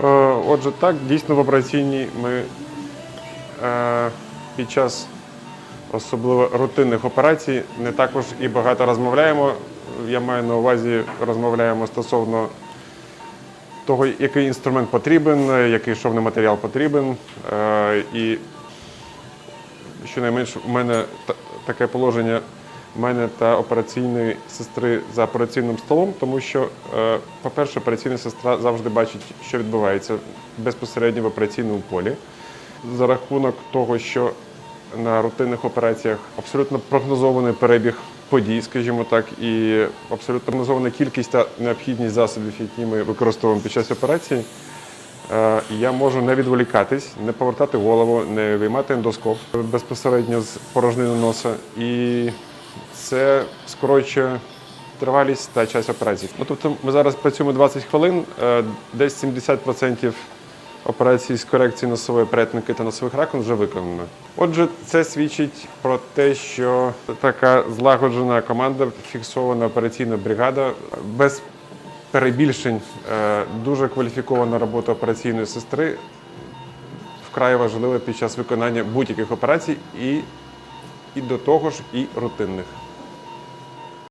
Е, Отже, так, дійсно в операційній ми е, під час особливо рутинних операцій не також і багато розмовляємо. Я маю на увазі, розмовляємо стосовно того, який інструмент потрібен, який шовний матеріал потрібен. Е, І щонайменш у мене та- таке положення в мене та операційної сестри за операційним столом, тому що, е, по-перше, операційна сестра завжди бачить, що відбувається безпосередньо в операційному полі. За рахунок того, що на рутинних операціях абсолютно прогнозований перебіг подій, скажімо так, і абсолютно прогнозована кількість та необхідність засобів, які ми використовуємо під час операції. Е, Я можу не відволікатись, не повертати голову, не виймати ендоскоп безпосередньо з порожнини носа. І це скорочує тривалість та час операції. Ну, тобто ми зараз працюємо 20 хвилин, е, десь 70% операцій з корекції носової перетинки та носових ракон вже виконано. Отже, це свідчить про те, що така злагоджена команда, фіксована операційна бригада без перебільшень, е, дуже кваліфікована робота операційної сестри вкрай важлива під час виконання будь-яких операцій і, і до того ж і рутинних.